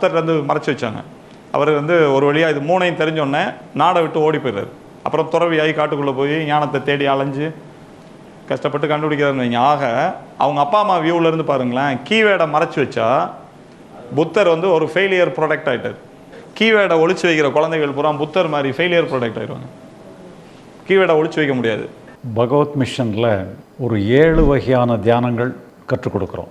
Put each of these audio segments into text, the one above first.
புத்தர் வந்து மறைச்சி வச்சாங்க. அவர் வந்து ஒரு வழியாக இது மூணையும் தெரிஞ்சோடனே நாடை விட்டு ஓடி போயிடுறாரு. அப்புறம் துறவியாகி காட்டுக்குள்ளே போய் ஞானத்தை தேடி அலைஞ்சு கஷ்டப்பட்டு கண்டுபிடிக்கிறாருன்னு ஆக அவங்க அப்பா அம்மா வியூவில் இருந்து பாருங்களேன் கீவேடை மறைச்சி வச்சா புத்தர் வந்து ஒரு ஃபெயிலியர் ப்ராடக்ட் ஆகிட்டார் கீவேடை ஒழிச்சு வைக்கிற குழந்தைகள் பூரா புத்தர் மாதிரி ஃபெயிலியர் ப்ராடக்ட் ஆகிடுவாங்க கீவேடை ஒழிச்சு வைக்க முடியாது. பகவத் மிஷனில் ஒரு ஏழு வகையான தியானங்கள் கற்றுக் கொடுக்குறோம்.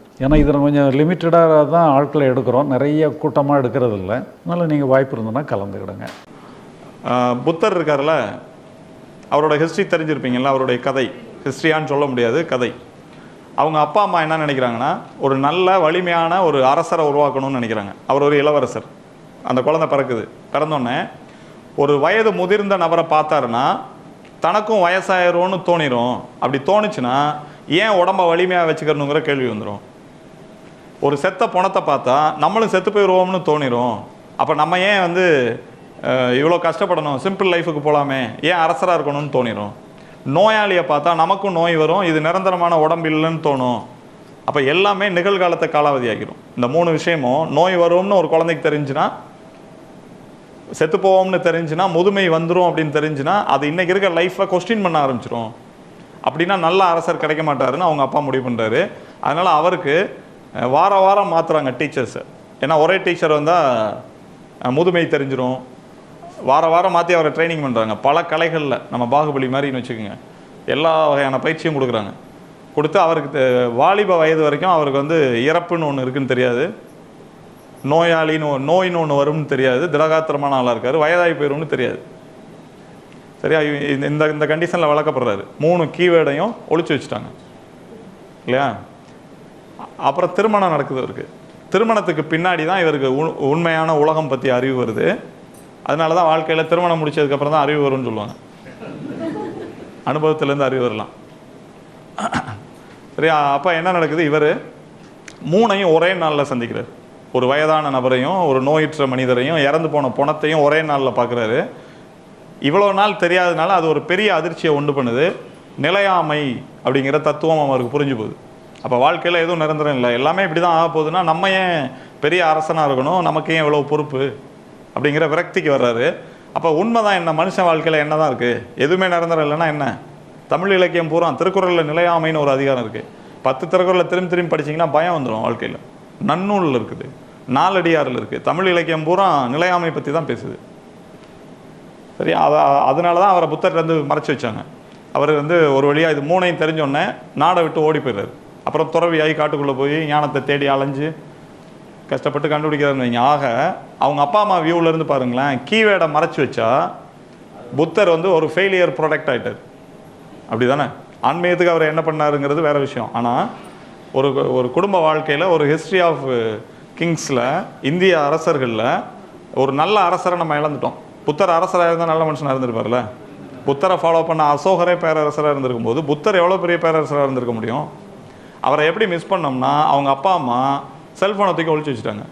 ஏன்னா இதில் கொஞ்சம் லிமிட்டடாக தான் ஆட்களை எடுக்கிறோம். நிறைய கூட்டமாக எடுக்கிறது இல்லை அதனால் நீங்கள் வாய்ப்பு இருந்ததுன்னா கலந்துக்கிடுங்க. புத்தர் இருக்கார்ல? அவரோட ஹிஸ்ட்ரி தெரிஞ்சிருப்பீங்களா அவருடைய கதை. ஹிஸ்ட்ரியான்னு சொல்ல முடியாது கதை. அவங்க அப்பா அம்மா என்ன நினைக்கிறாங்கன்னா ஒரு நல்ல வலிமையான ஒரு அரசரை உருவாக்கணும்னு நினைக்கிறாங்க. அவர் ஒரு இளவரசர். அந்த குழந்தை பிறக்குது. பிறந்தோடனே ஒரு வயது முதிர்ந்த நபரை பார்த்தாருன்னா தனக்கும் வயசாயிரும்னு தோணிரும். அப்படி தோணுச்சுன்னா ஏன் உடம்ப வலிமையாக வச்சுக்கணுங்கிற கேள்வி வந்துடும் ஒரு செத்த பணத்தை பார்த்தா நம்மளும் செத்து போயிடுவோம்னு தோணிரும். அப்போ நம்ம ஏன் வந்து இவ்வளோ கஷ்டப்படணும்? சிம்பிள் லைஃபுக்கு போகலாமே ஏன் அரசராக இருக்கணும்னு தோணிடும் நோயாளியை பார்த்தா நமக்கும் நோய் வரும். இது நிரந்தரமான உடம்பு இல்லைன்னு தோணும். அப்போ எல்லாமே நிகழ்காலத்தை காலாவதி ஆகிரும் இந்த மூணு விஷயமும் நோய் வரும்னு ஒரு குழந்தைக்கு தெரிஞ்சுன்னா செத்து போவோம்னு தெரிஞ்சுன்னா முதுமை வந்துடும் அப்படின்னு தெரிஞ்சுன்னா அது இன்றைக்கி இருக்க லைஃப்பை கொஸ்டின் பண்ண ஆரம்பிச்சிடும் அப்படின்னா நல்ல அரசர் கிடைக்க மாட்டாருன்னு அவங்க அப்பா முடிவு பண்ணுறாரு அதனால் அவருக்கு வார வாரம் மாற்றுறாங்க டீச்சர்ஸு ஏன்னா ஒரே டீச்சர் வந்தால் முதுமை தெரிஞ்சிடும் வார வாரம் மாற்றி அவரை ட்ரைனிங் பண்ணுறாங்க பல கலைகளில் நம்ம பாகுபலி மாதிரின்னு வச்சுக்கோங்க. எல்லா வகையான பயிற்சியும் கொடுக்குறாங்க. கொடுத்து அவருக்கு வாலிப வயது வரைக்கும் அவருக்கு வந்து இறப்புன்னு ஒன்று இருக்குன்னு தெரியாது. நோயாளின்னு நோயின்னு ஒன்று வரும்னு தெரியாது. திடகாத்திரமான ஆளாக இருக்கார். வயதாகி போயிடும்னு தெரியாது. சரியா? இந்த- இந்த இந்த கண்டிஷனில் வளர்க்கப்படுறாரு. மூணு கீவேர்டையும் ஒழிச்சு வச்சுட்டாங்க. இல்லையா? அப்புறம் திருமணம் நடக்குது அவருக்கு திருமணத்துக்கு பின்னாடி தான் இவருக்கு உண்- உண்மையான உலகம் பற்றி அறிவு வருது. அதனால தான் வாழ்க்கையில் திருமணம் முடிச்சதுக்கப்புறம் தான் அறிவு வரும்னு சொல்லுவாங்க. அனுபவத்திலேருந்து அறிவு வரலாம். சரியா? அப்போ என்ன நடக்குது? இவர் மூணையும் ஒரே நாளில் சந்திக்கிறார். ஒரு வயதான நபரையும் ஒரு நோயுற்ற மனிதரையும் இறந்து போன பணத்தையும் ஒரே நாளில் பார்க்குறாரு இவ்வளோ நாள் தெரியாதனால அது ஒரு பெரிய அதிர்ச்சியை உண்டு பண்ணுது. நிலையாமை அப்படிங்கிற தத்துவம் அவருக்கு புரிஞ்சு போகுது. அப்போ வாழ்க்கையில் எதுவும் நிரந்தரம் இல்லை. எல்லாமே இப்படி தான் ஆக போகுதுன்னா நம்ம ஏன் பெரிய அரசனாக இருக்கணும்? நமக்கு ஏன் இவ்வளோ பொறுப்பு? அப்படிங்கிற விரக்திக்கு வர்றாரு. அப்போ உண்மை தான் என்ன? மனுஷன் வாழ்க்கையில் என்ன தான் இருக்குது எதுவுமே நிரந்தரம் இல்லைன்னா என்ன? தமிழ் இலக்கியம் பூரா திருக்குறளில் நிலையாமைன்னு ஒரு அதிகாரம் இருக்குது பத்து திருக்குறளில் திரும்பி திரும்பி படிச்சீங்கன்னா பயம் வந்துடும் வாழ்க்கையில். நன்னூலில் இருக்குது. நாலடியாரில் இருக்குது தமிழ் இலக்கியம் பூரா நிலையாமை பற்றி தான் பேசுது. சரி அதை அதனால தான் அவரை புத்தர்லேருந்து மறைச்சி வச்சாங்க. அவர் வந்து ஒரு வழியாக இது மூணையும் தெரிஞ்சோடனே நாடை விட்டு ஓடி போயிடுறாரு. அப்புறம் துறவியாகி காட்டுக்குள்ளே போய் ஞானத்தை தேடி அலைஞ்சு கஷ்டப்பட்டு கண்டுபிடிக்கிறாங்க வைங்க. ஆக அவங்க அப்பா அம்மா வியூவில் இருந்து பாருங்களேன் கீவேடை மறைச்சி வச்சா புத்தர் வந்து ஒரு ஃபெயிலியர் ப்ராடக்ட் ஆகிட்டார் அப்படி தானே ஆன்மீகத்துக்கு அவர் என்ன பண்ணாருங்கிறது வேற விஷயம். ஆனால் ஒரு ஒரு குடும்ப வாழ்க்கையில் ஒரு ஹிஸ்ட்ரி ஆஃப் கிங்ஸில் இந்திய அரசர்களில் ஒரு நல்ல அரசரை நம்ம இழந்துட்டோம். புத்தர் அரசராக இருந்தால் நல்ல மனுஷனாக இருந்திருப்பார்ல? புத்தரை ஃபாலோ பண்ண அசோகரே பேரரசராக இருந்திருக்கும் போது புத்தர் எவ்வளோ பெரிய பேரரசராக இருந்திருக்க முடியும்? அவரை எப்படி மிஸ் பண்ணோம்னா அவங்க அப்பா அம்மா செல்ஃபோனை தூக்கி ஒழிச்சு வச்சுட்டாங்க.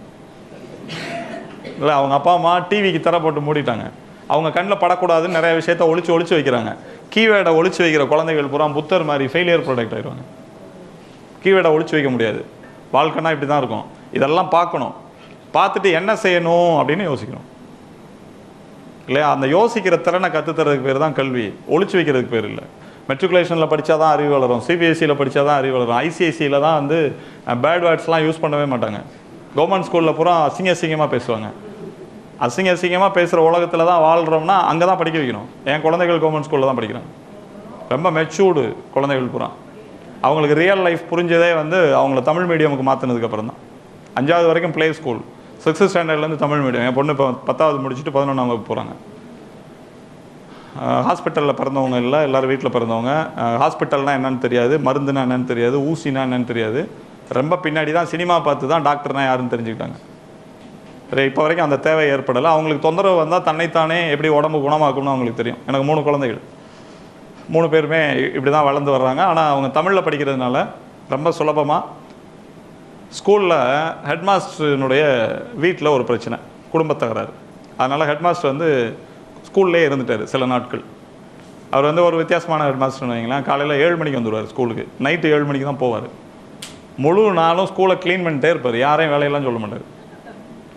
இல்லை அவங்க அப்பா அம்மா டிவிக்கு தர போட்டு மூடிட்டாங்க. அவங்க கண்ணில் படக்கூடாதுன்னு நிறைய விஷயத்த ஒழிச்சு ஒழிச்சு வைக்கிறாங்க. கீவேடை ஒழிச்சு வைக்கிற குழந்தைகள் பூரா புத்தர் மாதிரி ஃபெயிலியர் ப்ராடக்ட் ஆயிடுவாங்க. கீவேடை ஒழிச்சு வைக்க முடியாது. வாழ்க்கைனா இப்படி தான் இருக்கும். இதெல்லாம் பார்க்கணும். பார்த்துட்டு என்ன செய்யணும் அப்படின்னு யோசிக்கணும். இல்லையா? அந்த யோசிக்கிற திறனை கற்றுத்தரதுக்கு பேர் தான் கல்வி. ஒழிச்சு வைக்கிறதுக்கு பேர் இல்லை. மெட்ரிகுலேஷனில் படித்தா தான் அறிவு வளரும். சிபிஎஸ்சியில் படித்தா தான் அறிவு வளரும். ஐசிஐசியில் தான் வந்து பேட் வேர்ட்ஸ்லாம் யூஸ் பண்ணவே மாட்டாங்க. கவர்மெண்ட் ஸ்கூலில் பூரா அசிங்க அசிங்கமாக பேசுவாங்க. அசிங்க அசிங்கமாக பேசுகிற உலகத்தில் தான் வாழ்கிறோம்னா அங்கே தான் படிக்க வைக்கணும். என் குழந்தைகள் கவர்மெண்ட் ஸ்கூலில் தான் படிக்கிறாங்க. ரொம்ப மெச்சூர்டு குழந்தைகள் பூரா. அவங்களுக்கு ரியல் லைஃப் புரிஞ்சதே வந்து அவங்கள தமிழ் மீடியமுக்கு மாற்றினதுக்கப்புறம் தான். அஞ்சாவது வரைக்கும் ப்ளே ஸ்கூல் சிக்ஸ்த் ஸ்டாண்டர்ட்லேருந்து தமிழ் மீடியம் என் பொண்ணு இப்போ பத்தாவது முடிச்சுட்டு பதினொன்றாம் வகுப்பு போகிறாங்க ஹாஸ்பிட்டலில் பிறந்தவங்க இல்லை எல்லோரும் வீட்டில் பிறந்தவங்க. ஹாஸ்பிட்டல்னால் என்னன்னு தெரியாது மருந்துனா என்னென்னு தெரியாது ஊசினா என்னென்னு தெரியாது. ரொம்ப பின்னாடி தான் சினிமா பார்த்து தான் டாக்டர்னா யாருன்னு தெரிஞ்சுக்கிட்டாங்க. இப்போ வரைக்கும் அந்த தேவை ஏற்படலை. அவங்களுக்கு தொந்தரவு வந்தால் தன்னைத்தானே எப்படி உடம்பு குணமாக்கும்னு அவங்களுக்கு தெரியும். எனக்கு மூணு குழந்தைகள். மூணு பேருமே இப்படி தான் வளர்ந்து வர்றாங்க. ஆனால் அவங்க தமிழில் படிக்கிறதுனால ரொம்ப சுலபமாக ஸ்கூலில் ஹெட்மாஸ்டருனுடைய வீட்டில் ஒரு பிரச்சனை குடும்பத் தகராறு. அதனால் ஹெட்மாஸ்டர் வந்து ஸ்கூல்லே இருந்துட்டார் சில நாட்கள். அவர் வந்து ஒரு வித்தியாசமான ஹெட்மாஸ்டர்னு வைங்களேன். காலையில் ஏழு மணிக்கு வந்துடுவார் ஸ்கூலுக்கு. நைட்டு ஏழு மணிக்கு தான் போவார். முழு நாளும் ஸ்கூலை க்ளீன் பண்ணிட்டே இருப்பார். யாரையும் வேலையெல்லாம் சொல்ல மாட்டார்.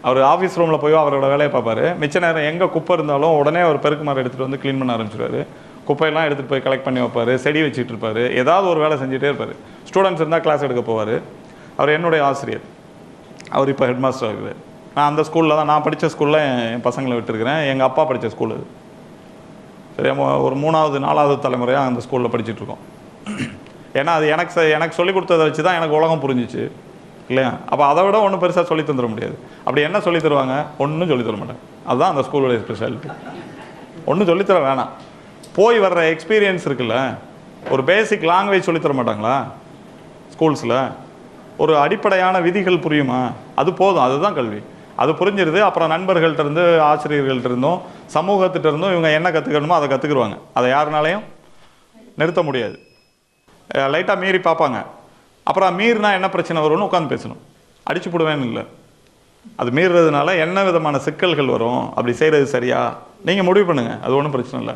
அவர் ஆஃபீஸ் ரூமில் போய் அவரோட வேலையை பார்ப்பார். மிச்ச நேரம் எங்கே குப்பை இருந்தாலும் உடனே அவர் பெருக்கு மரம் எடுத்துகிட்டு வந்து க்ளீன் பண்ண ஆரம்பிச்சிருவார். குப்பையெல்லாம் எடுத்துகிட்டு போய் கலெக்ட் பண்ணி வைப்பார். செடி வச்சுட்டு இருப்பார். ஏதாவது ஒரு வேலை செஞ்சுட்டே இருப்பார். ஸ்டூடெண்ட்ஸ் இருந்தால் கிளாஸ் எடுக்க போவார். அவர் என்னுடைய ஆசிரியர். அவர் இப்போ ஹெட் மாஸ்டர் ஆகுது நான் அந்த ஸ்கூலில் தான் நான் படித்த ஸ்கூலில் என் பசங்களை விட்டுருக்கிறேன். எங்கள் அப்பா படித்த ஸ்கூல் அது. சரியா மொ- ஒரு மூணாவது நாலாவது தலைமுறையாக அந்த ஸ்கூலில் படிச்சுட்ருக்கோம். ஏன்னா அது எனக்கு எனக்கு சொல்லிக் கொடுத்ததை வச்சு தான் எனக்கு உலகம் புரிஞ்சிச்சு. இல்லையா? அப்போ அதை விட ஒன்றும் பெருசாக சொல்லி தந்துட முடியாது. அப்படி என்ன சொல்லி தருவாங்க? ஒன்றும் சொல்லி தர அதுதான் அந்த ஸ்கூலுடைய ஸ்பெஷாலிட்டி ஒன்றும் சொல்லித்தர வேணாம். போய் வர்ற எக்ஸ்பீரியன்ஸ் இருக்குல்ல? ஒரு பேசிக் லாங்குவேஜ் சொல்லித் தர மாட்டாங்களா? ஸ்கூல்ஸில் ஒரு அடிப்படையான விதிகள் புரியுமா? அது போதும். அதுதான் கல்வி. அது புரிஞ்சிருது. அப்புறம் நண்பர்கள்ட்ட இருந்து ஆசிரியர்கள்ட்ட இருந்தும் சமூகத்திட்ட இருந்தும் இவங்க என்ன கற்றுக்கணுமோ அதை கற்றுக்குருவாங்க அதை யாருனாலையும் நிறுத்த முடியாது. லைட்டாக மீறி பார்ப்பாங்க. அப்புறம் மீறினா என்ன பிரச்சனை வரும்னு உட்காந்து பேசணும். அடிச்சு போடுவேன்னு இல்லை. அது மீறுறதுனால என்ன விதமான சிக்கல்கள் வரும்? அப்படி செய்கிறது சரியா? நீங்கள் முடிவு பண்ணுங்கள் அது ஒன்றும் பிரச்சனை இல்லை.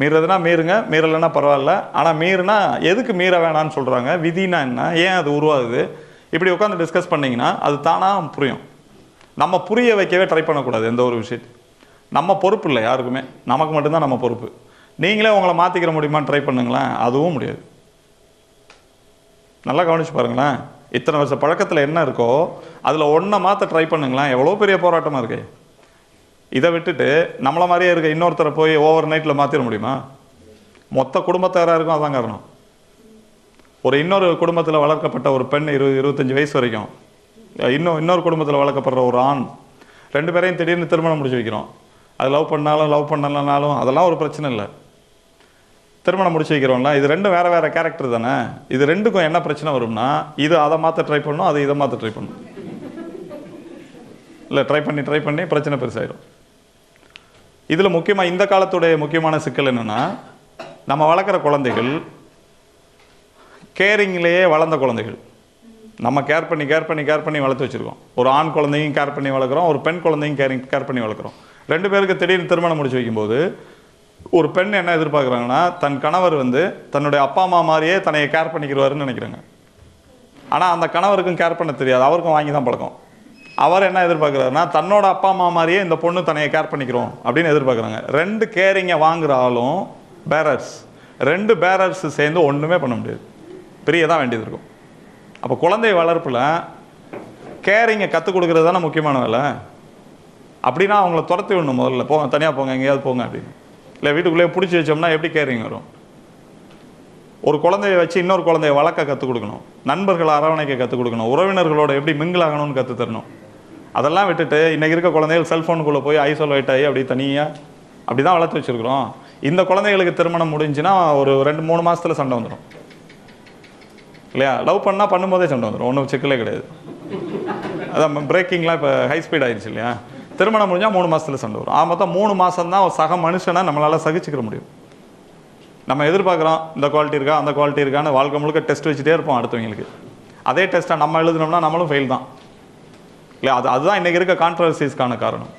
மீறதுனா மீறுங்க. மீறலைன்னா பரவாயில்ல. ஆனால் மீறினா எதுக்கு மீற வேணாம்னு சொல்கிறாங்க விதினா என்ன? ஏன் அது உருவாகுது? இப்படி உட்காந்து டிஸ்கஸ் பண்ணிங்கன்னா அது தானாக புரியும். நம்ம புரிய வைக்கவே ட்ரை பண்ணக்கூடாது எந்த ஒரு விஷயத்தையும். நம்ம பொறுப்பு இல்லை யாருக்குமே. நமக்கு மட்டும்தான் நம்ம பொறுப்பு. நீங்களே உங்களை மாற்றிக்கிற முடியுமான்னு ட்ரை பண்ணுங்களேன் அதுவும் முடியாது. நல்லா கவனிச்சு பாருங்களேன். இத்தனை வருஷ பழக்கத்தில் என்ன இருக்கோ அதில் ஒன்றை மாற்ற ட்ரை பண்ணுங்களேன். எவ்வளோ பெரிய போராட்டமாக இருக்கு. இதை விட்டுட்டு நம்மளை மாதிரியே இருக்க இன்னொருத்தரை போய் ஓவர் நைட்டில் மாற்றிட முடியுமா? மொத்த குடும்பத்தாராருக்கும் அதான் காரணம். ஒரு இன்னொரு குடும்பத்தில் வளர்க்கப்பட்ட ஒரு பெண் இரு இருபத்தஞ்சி வயசு வரைக்கும். இன்னும் இன்னொரு குடும்பத்தில் வளர்க்கப்படுற ஒரு ஆண் ரெண்டு பேரையும் திடீர்னு திருமணம் முடிச்சு வைக்கிறோம். அது லவ் பண்ணாலும் லவ் பண்ணலனாலும் அதெல்லாம் ஒரு பிரச்சனை இல்லை. திருமணம் முடிச்சு வைக்கிறோம்ல இது ரெண்டும் வேறு வேறு கேரக்டர் தானே. இது ரெண்டுக்கும் என்ன பிரச்சனை வரும்னா இது அதை மாற்ற ட்ரை பண்ணும் அது இதை மாற்ற ட்ரை பண்ணும். இல்லை ட்ரை பண்ணி ட்ரை பண்ணி பிரச்சனை பெருசாயிடும் இதில் முக்கியமாக இந்த காலத்துடைய முக்கியமான சிக்கல் என்னென்னா நம்ம வளர்க்குற குழந்தைகள் கேரிங்லேயே வளர்ந்த குழந்தைகள். நம்ம கேர் பண்ணி கேர் பண்ணி கேர் பண்ணி வளர்த்து வச்சுருக்கோம். ஒரு ஆண் குழந்தையும் கேர் பண்ணி வளர்க்குறோம் ஒரு பெண் குழந்தையும் கேரிங் கேர் பண்ணி வளர்க்குறோம். ரெண்டு பேருக்கு திடீர்னு திருமணம் முடிச்சு வைக்கும்போது ஒரு பெண் என்ன எதிர்பார்க்குறாங்கன்னா தன் கணவர் வந்து தன்னுடைய அப்பா அம்மா மாதிரியே தன்னை கேர் பண்ணிக்கிறவாருன்னு நினைக்கிறாங்க. ஆனால் அந்த கணவருக்கும் கேர் பண்ண தெரியாது. அவருக்கும் வாங்கி தான் பழக்கம். அவர் என்ன எதிர்பார்க்குறாருன்னா தன்னோட அப்பா அம்மா மாதிரியே இந்த பொண்ணு தன்னையை கேர் பண்ணிக்கிறோம் அப்படின்னு எதிர்பார்க்குறாங்க. ரெண்டு கேரிங்கை வாங்குற ஆளும் பேரர்ஸ் ரெண்டு பேரர்ஸ் சேர்ந்து ஒன்றுமே பண்ண முடியாது. பிரிய தான் வேண்டியது இருக்கும். அப்போ குழந்தை வளர்ப்பில் கேரிங்கை கற்றுக் கொடுக்குறது தானே முக்கியமான வேலை? அப்படின்னா அவங்கள துரத்தி விடணும் முதல்ல. போங்க தனியாக போங்க எங்கேயாவது போங்க அப்படின்னு. இல்லை வீட்டுக்குள்ளேயே பிடிச்சி வச்சோம்னா எப்படி கேரிங் வரும்? ஒரு குழந்தைய வச்சு இன்னொரு குழந்தைய வளர்க்க கற்றுக் கொடுக்கணும். நண்பர்களை அரவணைக்க கற்றுக் கொடுக்கணும். உறவினர்களோட எப்படி மிங்கிள் ஆகணும்னு தரணும். அதெல்லாம் விட்டுட்டு இன்றைக்கி இருக்க குழந்தைகள் செல்ஃபோனுக்குள்ளே போய் ஐசோலேட் ஆகி அப்படி தனியாக அப்படி தான் வளர்த்து வச்சுருக்குறோம். இந்த குழந்தைகளுக்கு திருமணம் முடிஞ்சுன்னா ஒரு ரெண்டு மூணு மாதத்தில் சண்டை வந்துடும் இல்லையா? லவ் பண்ணால் பண்ணும்போதே சண்டை வந்துடும் ஒன்றும் சிக்கலே கிடையாது. அதான் பிரேக்கிங்லாம் இப்போ ஹை ஸ்பீட் ஆயிடுச்சு இல்லையா? திருமணம் முடிஞ்சால் மூணு மாதத்தில் சண்டை வரும். ஆ மொத்தம் மூணு மாதம் தான் சக மனுஷனை நம்மளால் சகிச்சுக்கிற முடியும். நம்ம எதிர்பார்க்குறோம் இந்த குவாலிட்டி இருக்கா அந்த குவாலிட்டி இருக்கான்னு வாழ்க்கை முழுக்க டெஸ்ட் வச்சுட்டே இருப்போம் அடுத்தவங்களுக்கு. அதே டெஸ்ட்டை நம்ம எழுதுனோம்னா நம்மளும் ஃபெயில் தான். இல்லை அது அதுதான் இன்றைக்கி இருக்க கான்ட்ரவர்சிஸ்க்கான காரணம்.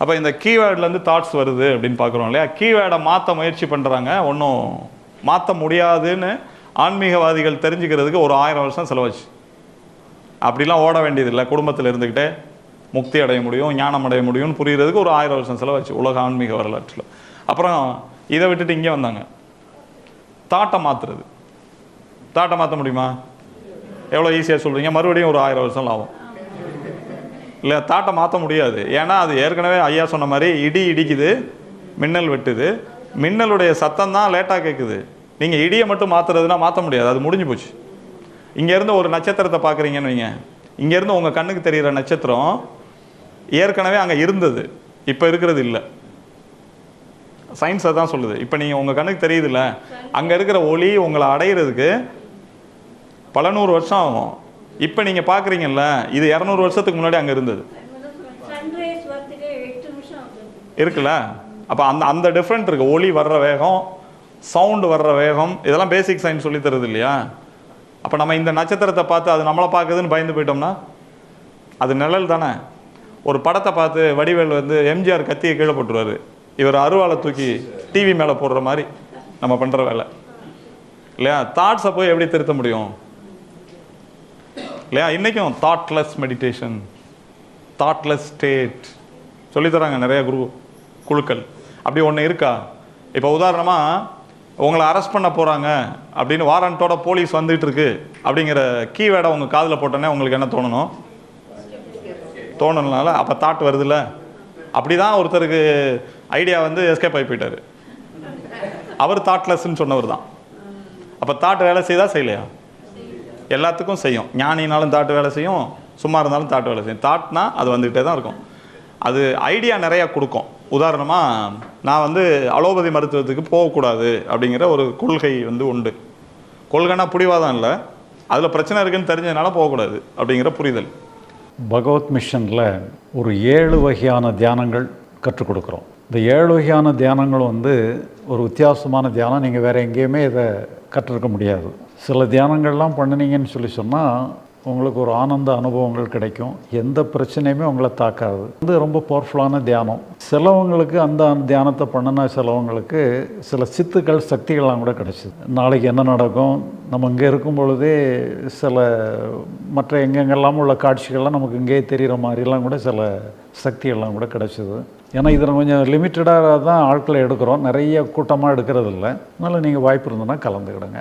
அப்போ இந்த கீவேர்ட்லேருந்து தாட்ஸ் வருது அப்படின்னு பார்க்குறோம் இல்லையா? கீவேர்டை மாற்ற முயற்சி பண்ணுறாங்க ஒன்றும் மாற்ற முடியாதுன்னு ஆன்மீகவாதிகள் தெரிஞ்சுக்கிறதுக்கு ஒரு ஆயிரம் வருஷம் செலவாச்சு. அப்படிலாம் ஓட வேண்டியதில்லை. குடும்பத்தில் இருந்துக்கிட்டே முக்தி அடைய முடியும் ஞானம் அடைய முடியும்னு புரியுறதுக்கு ஒரு ஆயிரம் வருஷம் செலவாச்சு உலக ஆன்மீக வரலாற்றில். அப்புறம் இதை விட்டுட்டு இங்கே வந்தாங்க. தாட்டை மாற்றுறது தாட்டை மாற்ற முடியுமா? எவ்வளோ ஈஸியாக சொல்கிறீங்க மறுபடியும் ஒரு ஆயிரம் வருஷம் ஆகும் இல்லை தாட்டை மாற்ற முடியாது. ஏன்னா அது ஏற்கனவே ஐயா சொன்ன மாதிரி இடி இடிக்குது மின்னல் வெட்டுது. மின்னலுடைய சத்தம் தான் லேட்டாக கேட்குது நீங்கள் இடியை மட்டும் மாற்றுறதுனா மாற்ற முடியாது. அது முடிஞ்சு போச்சு. இங்கேருந்து ஒரு நட்சத்திரத்தை பார்க்குறீங்கன்னு வைங்க. இங்கேருந்து உங்கள் கண்ணுக்கு தெரிகிற நட்சத்திரம் ஏற்கனவே அங்கே இருந்தது. இப்போ இருக்கிறது இல்லை. சயின்ஸ் தான் சொல்லுது. இப்போ நீங்கள் உங்கள் கண்ணுக்கு தெரியுதுல்ல அங்கே இருக்கிற ஒளி உங்களை அடையிறதுக்கு பல நூறு வருஷம் ஆகும். இப்போ நீங்கள் பார்க்குறீங்கல்ல இது இரநூறு வருஷத்துக்கு முன்னாடி அங்கே இருந்தது. இருக்குல்ல? அப்போ அந்த அந்த டிஃப்ரெண்ட் இருக்குது ஒளி வர்ற வேகம் சவுண்டு வர்ற வேகம் இதெல்லாம் பேசிக் சயின்ஸ் சொல்லித்தருது இல்லையா? அப்போ நம்ம இந்த நட்சத்திரத்தை பார்த்து அது நம்மளை பார்க்குதுன்னு பயந்து போயிட்டோம்னா அது நிழல் தானே. ஒரு படத்தை பார்த்து வடிவேல் வந்து எம்ஜிஆர் கத்தியை கீழே போட்டுருவார். இவர் அருவாளை தூக்கி டிவி மேலே போடுற மாதிரி நம்ம பண்ணுற வேலை. இல்லையா? தாட்ஸை போய் எப்படி திருத்த முடியும்? இல்லையா? இன்றைக்கும் தாட்லெஸ் மெடிடேஷன் தாட்லெஸ் ஸ்டேட் சொல்லித்தராங்க நிறைய குரு குழுக்கள். அப்படி ஒன்று இருக்கா? இப்போ உதாரணமாக உங்களை அரெஸ்ட் பண்ண போகிறாங்க அப்படின்னு வாரண்ட்டோட போலீஸ் வந்துட்டு இருக்கு அப்படிங்கிற கீவேடை உங்கள் காதில் போட்டோன்னே உங்களுக்கு என்ன தோணணும்? தோணுனால அப்போ தாட் வருதுல்ல. அப்படி தான் ஒருத்தருக்கு ஐடியா வந்து எஸ்கேப் ஆகி போயிட்டாரு. அவர் தாட்லெஸ்ன்னு சொன்னவர் தான் அப்போ தாட் வேலை செய்தா செய்யலையா? எல்லாத்துக்கும் செய்யும். ஞானினாலும் தாட்டு வேலை செய்யும். சும்மா இருந்தாலும் தாட்டு வேலை செய்யும். தாட்னா அது வந்துக்கிட்டே தான் இருக்கும். அது ஐடியா நிறையா கொடுக்கும். உதாரணமாக நான் வந்து அலோபதி மருத்துவத்துக்கு போகக்கூடாது அப்படிங்கிற ஒரு கொள்கை வந்து உண்டு. கொள்கைனா புடிவாதம் இல்லை. அதில் பிரச்சனை இருக்குன்னு தெரிஞ்சதுனால போகக்கூடாது அப்படிங்கிற புரிதல். பகவத் மிஷனில் ஒரு ஏழு வகையான தியானங்கள் கற்றுக் கொடுக்குறோம். இந்த ஏழு வகையான தியானங்கள் வந்து ஒரு வித்தியாசமான தியானம். நீங்கள் வேறு எங்கேயுமே இதை கற்றுருக்க முடியாது. சில தியானங்கள்லாம் பண்ணினீங்கன்னு சொல்லி சொன்னால் உங்களுக்கு ஒரு ஆனந்த அனுபவங்கள் கிடைக்கும். எந்த பிரச்சனையுமே உங்களை தாக்காது. வந்து ரொம்ப பவர்ஃபுல்லான தியானம். சிலவங்களுக்கு அந்த தியானத்தை பண்ணின சிலவங்களுக்கு சில சித்துக்கள் சக்திகள்லாம் கூட கிடைச்சிது. நாளைக்கு என்ன நடக்கும்? நம்ம இங்கே இருக்கும் பொழுதே சில மற்ற எங்கெங்கெல்லாம் உள்ள காட்சிகள்லாம் நமக்கு இங்கேயே தெரிகிற மாதிரிலாம் கூட சில சக்திகள்லாம் கூட கிடச்சிது. ஏன்னா இதில் கொஞ்சம் லிமிட்டடாக தான் ஆட்களை எடுக்கிறோம். நிறைய கூட்டமாக எடுக்கிறது இல்லை அதனால் நீங்கள் வாய்ப்பு இருந்ததுன்னா கலந்துக்கிடுங்க.